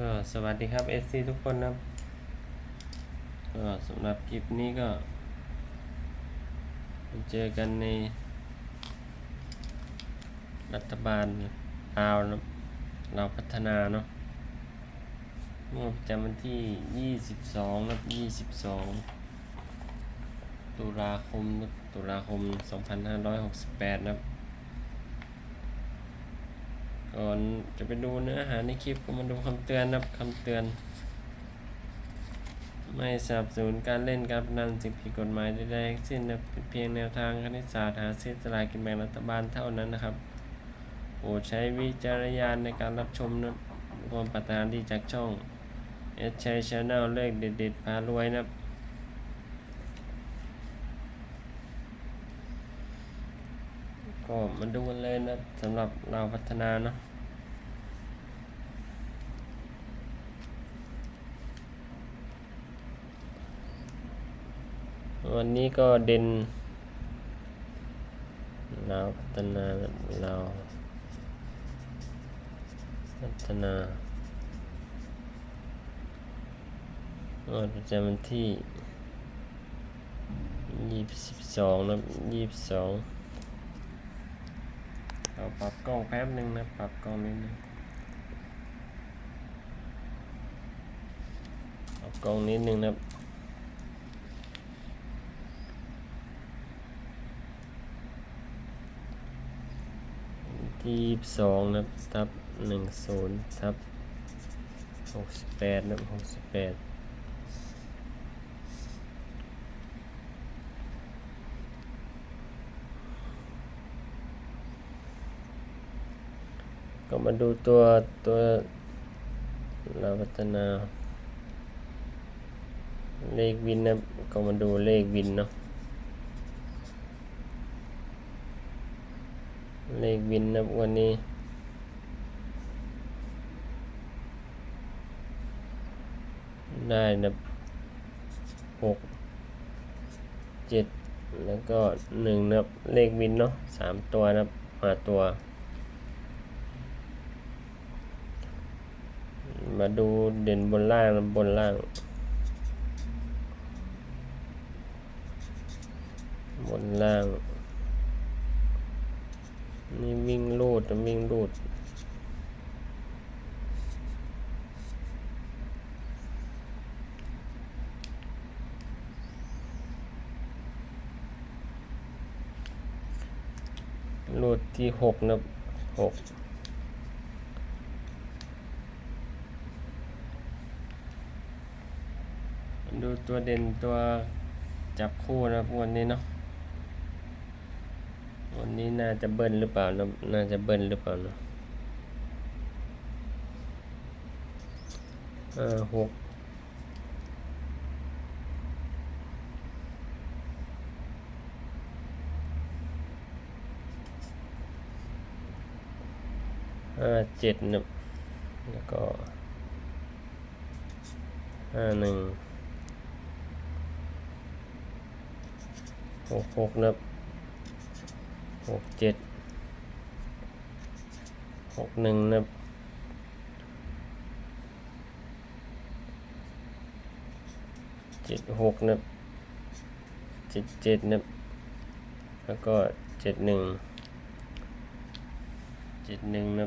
ก็สวัสดีครับ FC ทุกคนนะครับก็สำหรับคลิปนี้ก็ เจอกันใน รัฐบาลลาวนะเราพัฒนาเนาะเมื่อประจำวันที่ 22นะครับ22 ตุลาคมนะตุลาคม 2568 นะครับ ก่อนจะไปดูเนื้อหาในคลิปก็มาดูคำเตือนนะครับคำเตือน ไม่สนับสนุนการเล่นการพนันสิ่งผิดกฎหมายใดๆทั้งสิ้นนะเป็นเพียงแนวทางคณิตศาสตร์หาซื้อสลากกินแบ่งรัฐบาลเท่านั้นนะครับโปรดใช้วิจารณญาณในการรับชมนะความปรารถนาดีจากช่องเอชชัยชาแนลเลขเด็ดๆพารวยนะก็มาดูกันเลยนะสำหรับเราวพัฒนาเนาะ วันนี้ก็เด่นเราวพัฒนาเราวพัฒนาวันประจำวันที่ยี่สิบสองนะยี่สิบสองเอาปรับกล้องแป๊บหนึ่งนะ ปรับกล้องนิดนึงปรับกล้องนิดนึงนะ ครับที่สองนะครับทับหนึ่งศูนย์ทับหกสิบแปดนะครับหกสิบแปดก็มาดูตัวตัวเราพัฒนา เลขวินนะก็มาดูเลขวินเนาะ เลขวินนะวันนี้ได้นะหกเจ็ดแล้วก็หนึ่งนะเลขวินเนาะสามตัวนะมาตัว มาดูเด่นบนล่างนะบนล่าง บนล่าง นี่วิ่งรูดนะวิ่งรูดรูดที่หกนะหกดูตัวเด่นตัวจับคู่นะวันนี้เนาะ วันนี้น่าจะเบิ้ลหรือเปล่านะน่าจะเบิ้ลหรือเปล่านะห้าหกห้าเจ็ดนะแล้วก็ห้าหนึ่งหกหกนะ หกเจ็ดหกหนึ่งนะเจ็ดหกนะเจ็ดเจ็ดนะแล้วก็เจ็ดหนึ่งเจ็ดหนึ่งนะ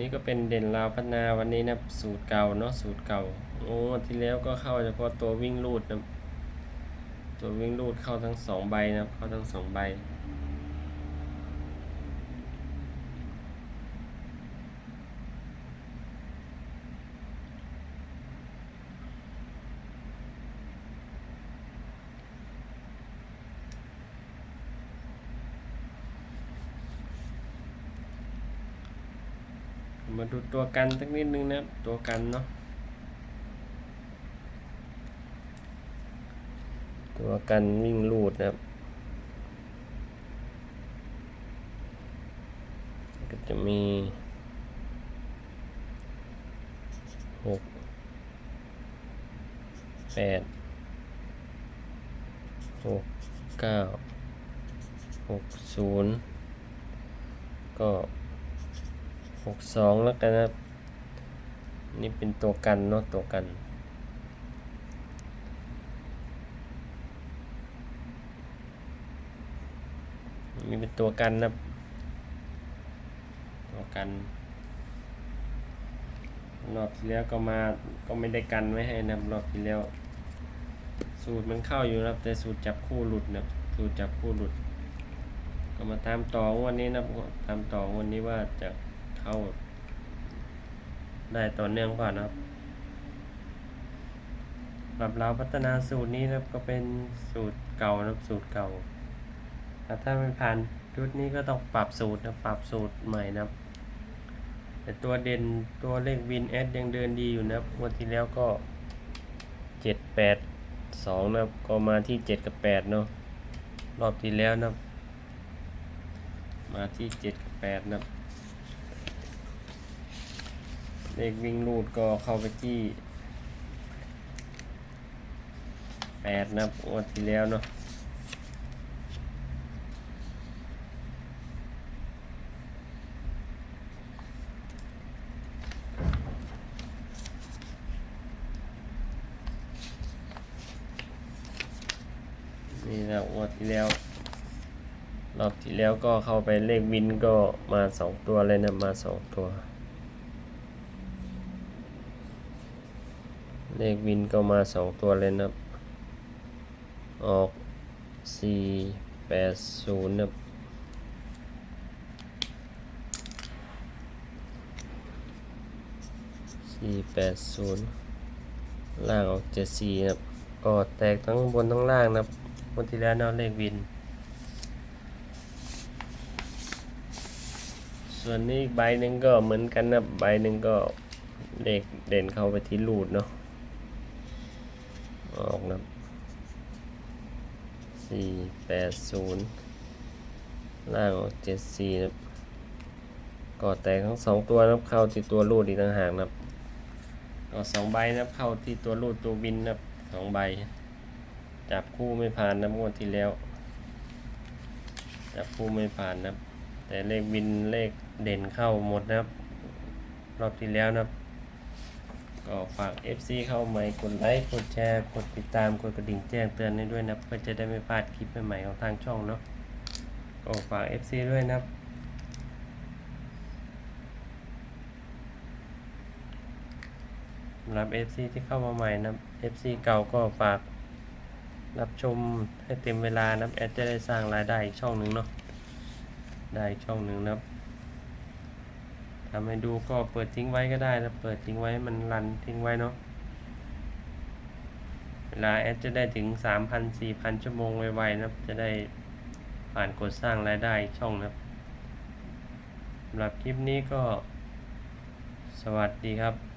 นี้ก็เป็นเด่นลาวพัฒนาวันนี้นะสูตรเก่าเนาะสูตรเก่าโอ้ที่แล้วก็เข้าเฉพาะตัววิ่งรูดนะตัววิ่งรูดเข้าทั้งสองใบนะเข้าทั้งสองใบ มาดูตัวกันสักนิดนึงนะครับ ตัวกันเนาะตัวกันวิ่งลูดนะครับ ก็จะมีหกแปดหกเก้าหกศูนย์ก็ หกสองแล้วกันนะครับ นี่เป็นตัวกันเนาะตัวกันมีเป็นตัวกันนะตัวกัน รอบที่แล้วก็มาก็ไม่ได้กันไว้ให้นะรอบที่แล้ว สูตรมันเข้าอยู่นะแต่สูตรจับคู่หลุดนะสูตรจับคู่หลุด ก็มาตามต่อวันนี้นะตามต่อวันนี้ว่าจะ เข้า ได้ต่อเนื่องก่อนนะครับสำหรับเราพัฒนาสูตรนี้นะครับก็เป็นสูตรเก่านะครับสูตรเก่าแต่ถ้าไม่ผ่านชุดนี้ก็ต้องปรับสูตรนะปรับสูตรใหม่นะครับแต่ตัวเด่นตัวเลขวินแอดยังเดินดีอยู่นะครับวันที่แล้วก็เจ็ดแปดสองนะครับก็มาที่เจ็ดกับแปดเนาะรอบที่แล้วนะครับมาที่เจ็ดกับแปดนะครับ เลขวิ่งรูดก็เข้าไปที่แปดนะงวันที่แล้วเนาะนี่นะงวดที่แล้ว รอบที่แล้วก็เข้าไปเลขวินก็มาสองตัวเลยนะ มาสองตัว เลขวินก็มาสองตัวเลยนะครับ ออกสี่แปดศูนย์นะครับสี่แปดศูนย์ล่างออกเจ็ดสี่นะครับก็แตกทั้งบนทั้งล่างนะครับวันที่แล้วเนาะเลขวิน ส่วนนี้ใบหนึ่งก็เหมือนกันนะใบหนึ่งก็เลขเด่นเข้าไปที่รูดเนาะ ออกนะสี่แปดศูนย์ล่างออกเจ็ดสี่นะก็แตกทั้งสองตัวนับเข้าที่ตัวรูดอีกต่างหากนะครับก็สองใบนับเข้าที่ตัวรูดตัววินนะสองใบ จับคู่ไม่ผ่านนะงวดที่แล้ว จับคู่ไม่ผ่านนะแต่เลขวินเลขเด่นเข้าหมดนะครับ รอบที่แล้วนะครับ ก็ฝาก FC เข้าใหม่กดไลค์กดแชร์กดติดตามกดกระดิ่งแจ้งเตือนให้ด้วยนะเพื่อจะได้ไม่พลาดคลิปใหม่ๆของทางช่องเนาะก็ฝาก FC ด้วยนะครับสำหรับ FC ที่เข้ามาใหม่นะ FC เก่าก็ฝากรับชมให้เต็มเวลานะแอดจะได้สร้างรายได้อีกช่องหนึ่งเนาะได้ช่องหนึ่งนะ ครับทำให้ดูก็เปิดทิ้งไว้ก็ได้จะเปิดทิ้งไว้มันรันทิ้งไว้เนาะเวลาแอดจะได้ถึง 3,000 4,000 ชั่วโมงไวๆนะครับ จะได้ผ่านกดสร้างรายได้ช่องนะครับสำหรับคลิปนี้ก็สวัสดีครับ